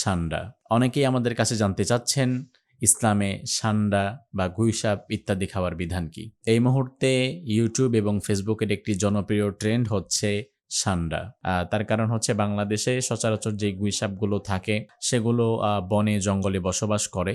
সান্ডা। অনেকেই আমাদের কাছে জানতে চাচ্ছেন, ইসলামে সান্ডা বা গুইসাপ ইত্যাদি খাওয়ার বিধান কি? এই মুহূর্তে ইউটিউব এবং ফেসবুকের একটি জনপ্রিয় ট্রেন্ড হচ্ছে সান্ডা। তার কারণ হচ্ছে বাংলাদেশে সচরাচর যে গুইসাপগুলো থাকে, সেগুলো বনে জঙ্গলে বসবাস করে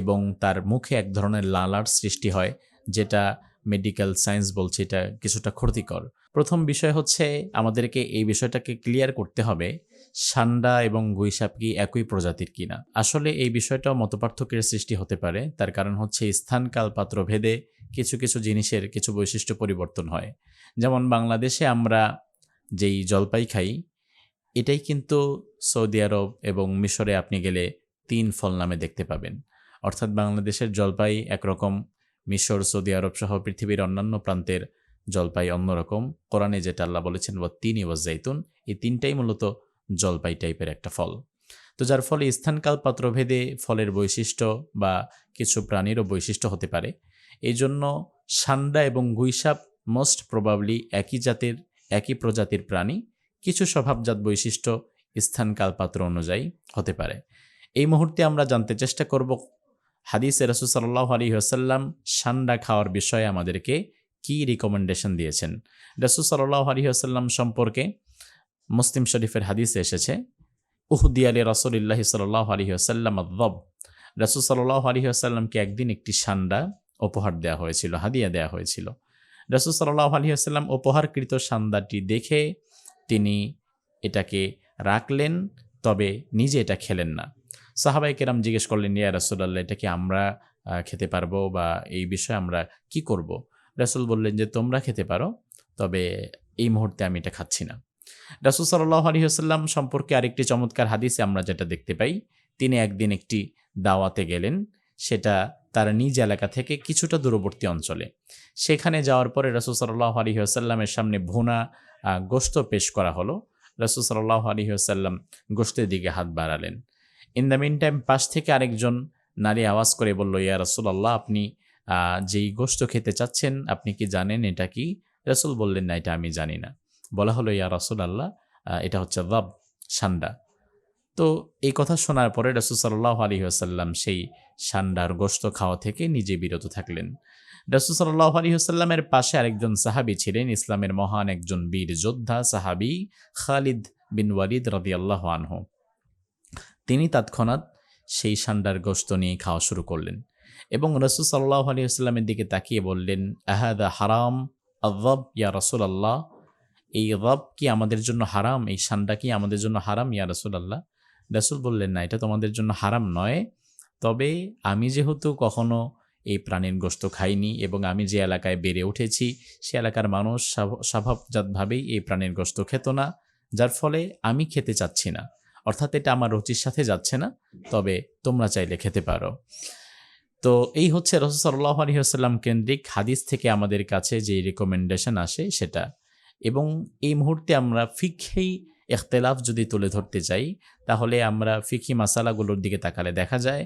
এবং তার মুখে এক ধরনের লালার সৃষ্টি হয়, যেটা মেডিকেল সায়েন্স বলছে এটা কিছুটা ক্ষতিকর। প্রথম বিষয় হচ্ছে আমাদেরকে এই বিষয়টাকে ক্লিয়ার করতে হবে, সান্ডা এবং গুইসাপ কি একই প্রজাতির কিনা। আসলে এই বিষয়টাও মতপার্থক্যের সৃষ্টি হতে পারে, তার কারণ হচ্ছে স্থান কাল পাত্র ভেদে কিছু কিছু জিনিসের কিছু বৈশিষ্ট্য পরিবর্তন হয়। যেমন বাংলাদেশে আমরা যেই জলপাই খাই, এটাই কিন্তু সৌদি আরব এবং মিশরে আপনি গেলে তিন ফল নামে দেখতে পাবেন। অর্থাৎ বাংলাদেশের জলপাই একরকম মিশর, সৌদি আরব সহ পৃথিবীর অন্যান্য প্রান্তের জলপাই অন্যরকম কোরআনে যেটা আল্লাহ বলেছেন ও তিন ওয়াজ জাইতুন এই তিনটাই মূলত জলপাই টাইপের একটা ফল। তো যার ফলে স্থানকাল পাত্রভেদে ফলের বৈশিষ্ট্য বা কিছু প্রাণীরও বৈশিষ্ট্য হতে পারে। এই জন্য সান্ডা এবং গুইসাপ মোস্ট প্রবাবলি একই জাতের, একই প্রজাতির প্রাণী। কিছু স্বভাবজাত বৈশিষ্ট্য স্থানকাল পাত্র অনুযায়ী হতে পারে। এই মুহূর্তে আমরা জানতে চেষ্টা করব হাদিসে রসুল সাল্লাহ আলী আসাল্লাম সান্ডা খাওয়ার বিষয়ে আমাদেরকে কি রিকমেন্ডেশন দিয়েছেন? রসুল সাল্লাহ আলী আসাল্লাম সম্পর্কে মুসলিম শরীফের হাদিসে এসেছে, উহুদি আলী রসুলিল্লাহ সাল্লাহ আলী আসাল্লাম আদব রসুল সাল্লাহ আলী আসাল্লামকে একদিন একটি সান্ডা উপহার দেওয়া হয়েছিল, হাদিয়া দেওয়া হয়েছিল। রসুল সাল্লাহ আলী আসাল্লাম উপহারকৃত সান্দাটি দেখে তিনি এটাকে রাখলেন, তবে নিজে এটা খেলেন না। সাহাবাই কেরাম জিজ্ঞেস করলেন, ইয়া রাসুলাল্লাহ, এটা কি আমরা খেতে পারব বা এই বিষয়ে আমরা কি করব? রাসুল বললেন যে, তোমরা খেতে পারো, তবে এই মুহূর্তে আমি এটা খাচ্ছি না। রাসুল সাল্লাহ আলহিহাস্লাম সম্পর্কে আরেকটি চমৎকার হাদিসে আমরা যেটা দেখতে পাই, তিনি একদিন একটি দাওয়াতে গেলেন, সেটা তার নিজ এলাকা থেকে কিছুটা দূরবর্তী অঞ্চলে। সেখানে যাওয়ার পরে রাসুল সাল্লাহ আলহিহাস্লামের সামনে ভুনা গোশত পেশ করা হলো। রাসুল সাল্লাহ আলহিহাস্লাম গোশতের দিকে হাত বাড়ালেন। ইন দ্য মিন টাইম পাশ থেকে আরেকজন নারী আওয়াজ করে বলল, ইয়া রসুল্লাহ আপনি যেই গোশত খেতে চাচ্ছেন, আপনি কি জানেন এটা কি? রসুল বললেন, না, এটা আমি জানি না। বলা হলো, ইয়া রসুল আল্লাহ এটা হচ্ছে রব, সান্ডা। তো এই কথা শোনার পরে রসুল সাল্লাহ আলী আসাল্লাম সেই সান্ডার গোশত খাওয়া থেকে নিজে বিরত থাকলেন। রসুল সাল্লাহ আলী আসাল্লামের পাশে আরেকজন সাহাবি ছিলেন, ইসলামের মহান একজন বীর যোদ্ধা, সাহাবি খালিদ বিন ওয়ালিদ রদি আল্লাহ আনহু। তিনি তৎক্ষণাৎ সেই সান্ডার গোশত নিয়ে খাওয়া শুরু করলেন এবং রসুল সাল্লাহ আলী আসলামের দিকে তাকিয়ে বললেন, আহাদা হারাম? আল্লাহ ইয়া রসুল আল্লাহ এই রব কি আমাদের জন্য হারাম? এই সান্ডা কি আমাদের জন্য হারাম? ইয়া রসুল আল্লাহ রসুল বললেন, না, এটা তোমাদের জন্য হারাম নয়। তবে আমি যেহেতু কখনো এই প্রাণীর গোস্ত খাইনি এবং আমি যে এলাকায় বেড়ে উঠেছি, সে এলাকার মানুষ স্বাভ- স্বভাবজাতভাবেই এই প্রাণীর গোস্ত খেত না। যার ফলে আমি খেতে চাচ্ছি না। অর্থাৎ এটা আমার রুচির সাথে যাচ্ছে না, তবে তোমরা চাইলে খেতে পারো। তো এই হচ্ছে রসুল সাল্লাহ আলহিহাস্লাম কেন্দ্রিক হাদিস থেকে আমাদের কাছে যে রেকমেন্ডেশন আসে সেটা। এবং এই মুহূর্তে আমরা ফিক্ষেই এখতেলাফ যদি তুলে ধরতে চাই তাহলে আমরা ফিকি মাসালাগুলোর দিকে তাকালে দেখা যায়,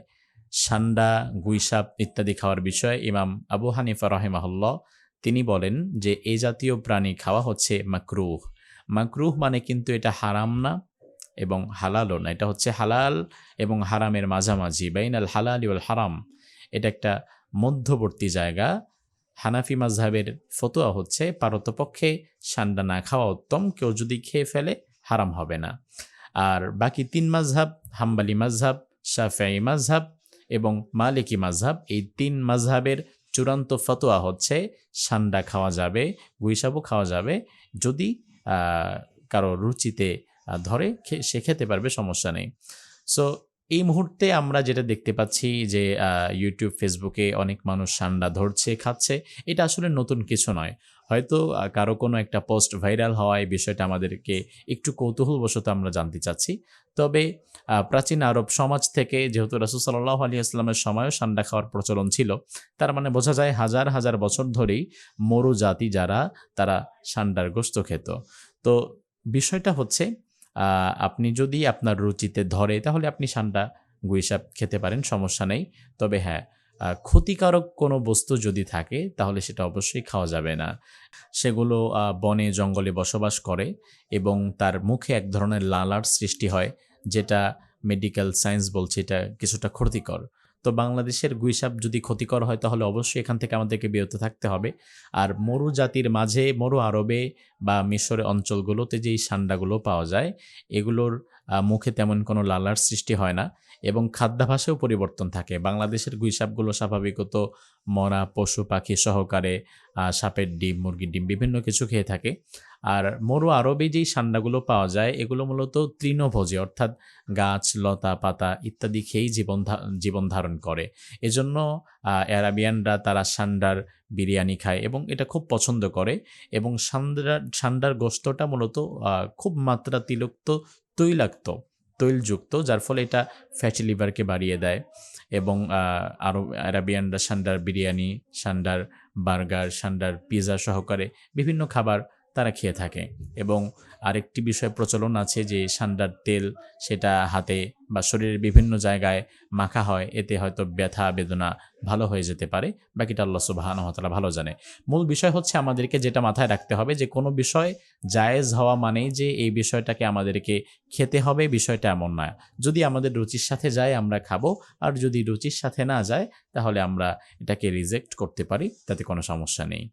সান্ডা গুইসাপ ইত্যাদি খাওয়ার বিষয়ে ইমাম আবু হানিফা রহেমাহল্লা তিনি বলেন যে এই জাতীয় প্রাণী খাওয়া হচ্ছে মাকরুহ। মাকরুহ মানে কিন্তু এটা হারাম না এবং হালালও না, এটা হচ্ছে হালাল এবং হারামের মাঝামাঝি বাইন আল হালাল ইউল হারাম। এটা একটা মধ্যবর্তী জায়গা। হানাফি মাজহাবের ফতোয়া হচ্ছে, পারতপক্ষে সান্ডা না খাওয়া উত্তম, কেউ যদি খেয়ে ফেলে, হারাম হবে না। আর বাকি তিন মাঝহাব হাম্বালি মাঝহাব শাফাই মাঝহাব এবং মালিকি মাঝহাব এই তিন মাঝহাবের চূড়ান্ত ফতোয়া হচ্ছে, সান্ডা খাওয়া যাবে গুইসাবও খাওয়া যাবে। যদি কারও রুচিতে ধরে সে খেতে পারবে, সমস্যা নেই। সো এই মুহূর্তে আমরা যেটা দেখতে পাচ্ছি যে ইউটিউব ফেসবুকে অনেক মানুষ সান্ডা ধরছে, খাচ্ছে, এটা আসলে নতুন কিছু নয়। হয়তো কারও কোনো একটা পোস্ট ভাইরাল হওয়ায় বিষয়টা আমাদেরকে একটু কৌতূহলবশত আমরা জানতে চাচ্ছি। তবে প্রাচীন আরব সমাজ থেকে যেহেতু রাসুল সাল্লাহ আলী আসলামের সময়ও সান্ডা খাওয়ার প্রচলন ছিল, তার মানে বোঝা যায় হাজার হাজার বছর ধরেই মরু জাতি যারা, তারা সান্ডার গোস্ত খেত। তো বিষয়টা হচ্ছে আপনি যদি আপনার রুচিতে ধরে, তাহলে আপনি সান্ডা গুইসাপ খেতে পারেন, সমস্যা নেই। তবে হ্যাঁ ক্ষতিকারক কোনো বস্তু যদি থাকে, তাহলে সেটা অবশ্যই খাওয়া যাবে না। সেগুলো বনে, জঙ্গলে বসবাস করে এবং তার মুখে এক ধরনের লালার সৃষ্টি হয়, যেটা মেডিকেল সায়েন্স বলছে এটা কিছুটা ক্ষতিকর। তো বাংলাদেশের গুইসাপ যদি ক্ষতিকর হয়, তাহলে অবশ্যই এখান থেকে আমাদেরকে বিরত থাকতে হবে। আর মরু জাতির মাঝে, মরু আরবে বা মিশরের অঞ্চলগুলোতে যেই সান্ডাগুলো পাওয়া যায়, এগুলোর মুখে তেমন কোনো লালার সৃষ্টি হয় না। এবং খাদ্যাভাসেও পরিবর্তন থাকে। বাংলাদেশের গুইসাপগুলো স্বাভাবিকত মরা, পশু পাখি সহকারে সাপের ডিম, মুরগির ডিম বিভিন্ন কিছু খেয়ে থাকে। আর মরু আরবে যেই সান্ডাগুলো পাওয়া যায়, এগুলো মূলত তৃণভোজী, অর্থাৎ গাছ, লতা, পাতা ইত্যাদি খেয়েই জীবন জীবন ধারণ করে। এজন্য অ্যারাবিয়ানরা তারা সান্ডার বিরিয়ানি খায় এবং এটা খুব পছন্দ করে এবং সান্ডার সান্ডার গোস্তটা মূলত খুব মাত্রা তিলুক্ত তৈলাক্ত। তৈলযুক্ত, যার ফলে এটা ফ্যাটি লিভারকে বাড়িয়ে দেয় এবং আরও অ্যারাবিয়ানরা সান্ডার বিরিয়ানি, সান্ডার বার্গার, সান্ডার পিৎজা সহকারে বিভিন্ন খাবার তারা খেয়ে থাকে। এবং আরেকটি বিষয় প্রচলন আছে যে সান্ডার তেল সেটা হাতে বা শরীরের বিভিন্ন জায়গায় মাখা হয়, এতে হয়তো ব্যথা, বেদনা ভালো হয়ে যেতে পারে। বাকিটা আল্লাহ সুবাহান হতালা ভালো জানে। মূল বিষয় হচ্ছে আমাদেরকে যেটা মাথায় রাখতে হবে যে কোনো বিষয় জায়েজ হওয়া মানেই যে এই বিষয়টাকে আমাদেরকে খেতে হবে, বিষয়টা এমন নয় যদি আমাদের রুচির সাথে যায়, আমরা খাব। আর যদি রুচির সাথে না যায়, তাহলে আমরা এটাকে রিজেক্ট করতে পারি, তাতে কোনো সমস্যা নেই।